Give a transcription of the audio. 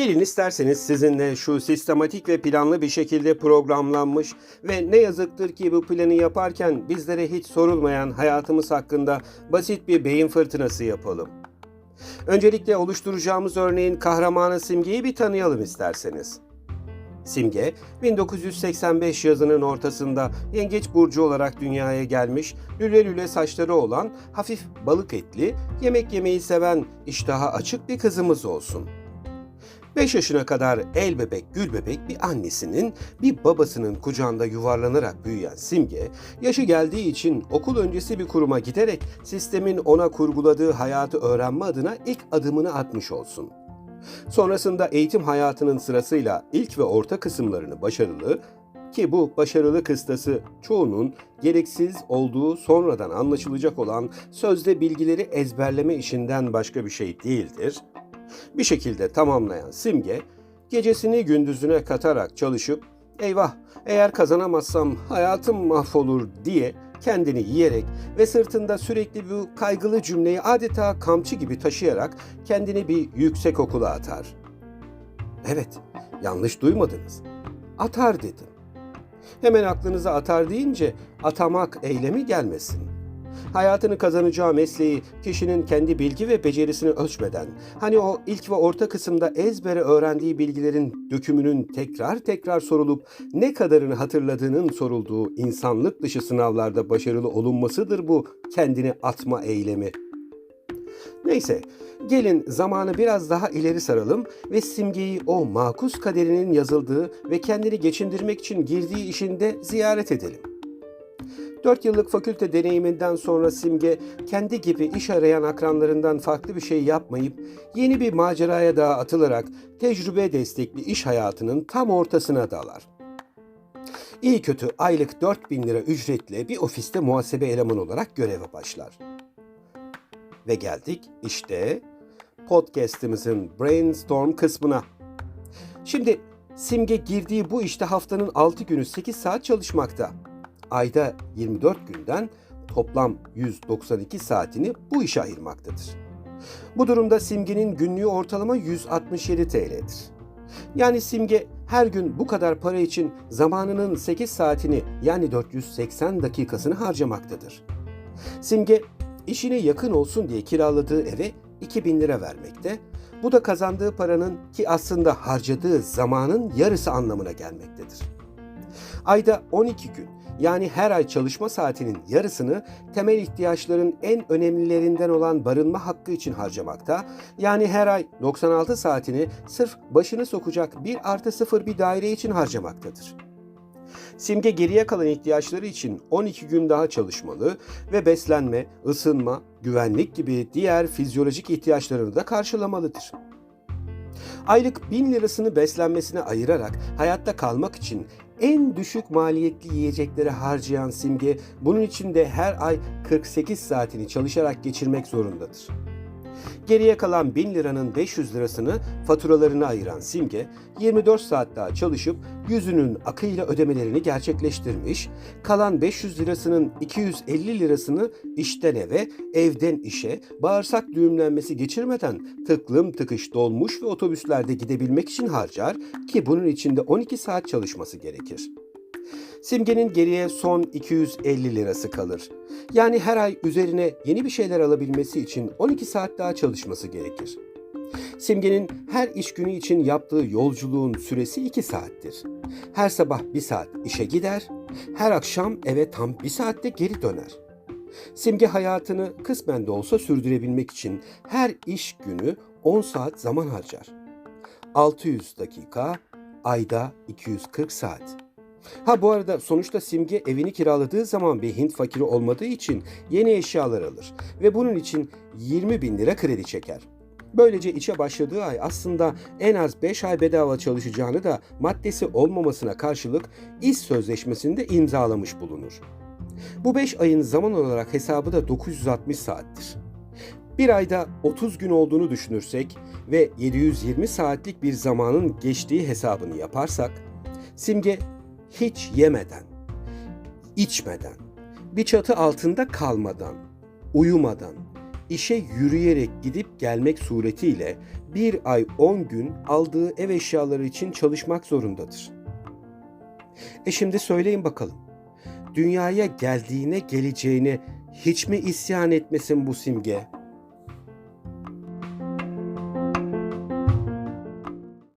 Gelin isterseniz sizinle şu sistematik ve planlı bir şekilde programlanmış ve ne yazıktır ki bu planı yaparken bizlere hiç sorulmayan hayatımız hakkında basit bir beyin fırtınası yapalım. Öncelikle oluşturacağımız örneğin kahramanı Simge'yi bir tanıyalım isterseniz. Simge, 1985 yazının ortasında Yengeç Burcu olarak dünyaya gelmiş, lüle lüle saçları olan, hafif balık etli, yemek yemeyi seven, iştaha açık bir kızımız olsun. 5 yaşına kadar el bebek gül bebek bir annesinin bir babasının kucağında yuvarlanarak büyüyen Simge, yaşı geldiği için okul öncesi bir kuruma giderek sistemin ona kurguladığı hayatı öğrenme adına ilk adımını atmış olsun. Sonrasında eğitim hayatının sırasıyla ilk ve orta kısımlarını başarılı ki bu başarılı kıstası çoğunun gereksiz olduğu sonradan anlaşılacak olan sözde bilgileri ezberleme işinden başka bir şey değildir. Bir şekilde tamamlayan Simge, gecesini gündüzüne katarak çalışıp eyvah eğer kazanamazsam hayatım mahvolur diye kendini yiyerek ve sırtında sürekli bu kaygılı cümleyi adeta kamçı gibi taşıyarak kendini bir yüksek okula atar. Evet, yanlış duymadınız. Atar dedim. Hemen aklınıza atar deyince atamak eylemi gelmesin. Hayatını kazanacağı mesleği kişinin kendi bilgi ve becerisini ölçmeden, hani o ilk ve orta kısımda ezbere öğrendiği bilgilerin dökümünün tekrar tekrar sorulup ne kadarını hatırladığının sorulduğu insanlık dışı sınavlarda başarılı olunmasıdır bu kendini atma eylemi. Neyse, gelin zamanı biraz daha ileri saralım ve Simge'yi o makus kaderinin yazıldığı ve kendini geçindirmek için girdiği işinde ziyaret edelim. 4 yıllık fakülte deneyiminden sonra Simge kendi gibi iş arayan akranlarından farklı bir şey yapmayıp yeni bir maceraya daha atılarak tecrübe destekli iş hayatının tam ortasına dalar. İyi kötü aylık 4000 lira ücretle bir ofiste muhasebe elemanı olarak göreve başlar. Ve geldik işte podcast'imizin brainstorm kısmına. Şimdi Simge girdiği bu işte haftanın 6 günü 8 saat çalışmakta ayda 24 günden toplam 192 saatini bu işe ayırmaktadır. Bu durumda Simge'nin günlüğü ortalama 167 TL'dir. Yani Simge her gün bu kadar para için zamanının 8 saatini yani 480 dakikasını harcamaktadır. Simge işine yakın olsun diye kiraladığı eve 2000 lira vermekte. Bu da kazandığı paranın ki aslında harcadığı zamanın yarısı anlamına gelmektedir. Ayda 12 gün yani her ay çalışma saatinin yarısını temel ihtiyaçların en önemlilerinden olan barınma hakkı için harcamakta, yani her ay 96 saatini sırf başını sokacak bir artı sıfır bir daire için harcamaktadır. Simge geriye kalan ihtiyaçları için 12 gün daha çalışmalı ve beslenme, ısınma, güvenlik gibi diğer fizyolojik ihtiyaçlarını da karşılamalıdır. Aylık 1000 lirasını beslenmesine ayırarak hayatta kalmak için en düşük maliyetli yiyecekleri harcayan Simge bunun için de her ay 48 saatini çalışarak geçirmek zorundadır. Geriye kalan 1000 liranın 500 lirasını faturalarına ayıran Simge 24 saat daha çalışıp yüzünün akıyla ödemelerini gerçekleştirmiş, kalan 500 lirasının 250 lirasını işten eve, evden işe, bağırsak düğümlenmesi geçirmeden tıklım tıkış dolmuş ve otobüslerde gidebilmek için harcar ki bunun için de 12 saat çalışması gerekir. Simge'nin geriye son 250 lirası kalır. Yani her ay üzerine yeni bir şeyler alabilmesi için 12 saat daha çalışması gerekir. Simge'nin her iş günü için yaptığı yolculuğun süresi 2 saattir. Her sabah 1 saat işe gider, her akşam eve tam 1 saatte geri döner. Simge hayatını kısmen de olsa sürdürebilmek için her iş günü 10 saat zaman harcar. 600 dakika, ayda 240 saat. Ha bu arada sonuçta Simge evini kiraladığı zaman bir Hint fakiri olmadığı için yeni eşyalar alır ve bunun için 20 bin lira kredi çeker. Böylece işe başladığı ay aslında en az 5 ay bedava çalışacağını da maddesi olmamasına karşılık iş sözleşmesinde imzalamış bulunur. Bu 5 ayın zaman olarak hesabı da 960 saattir. Bir ayda 30 gün olduğunu düşünürsek ve 720 saatlik bir zamanın geçtiği hesabını yaparsak, Simge hiç yemeden, içmeden, bir çatı altında kalmadan, uyumadan, işe yürüyerek gidip gelmek suretiyle bir ay 10 gün aldığı ev eşyaları için çalışmak zorundadır. E şimdi söyleyin bakalım. Dünyaya geldiğine geleceğine hiç mi isyan etmesin bu simge?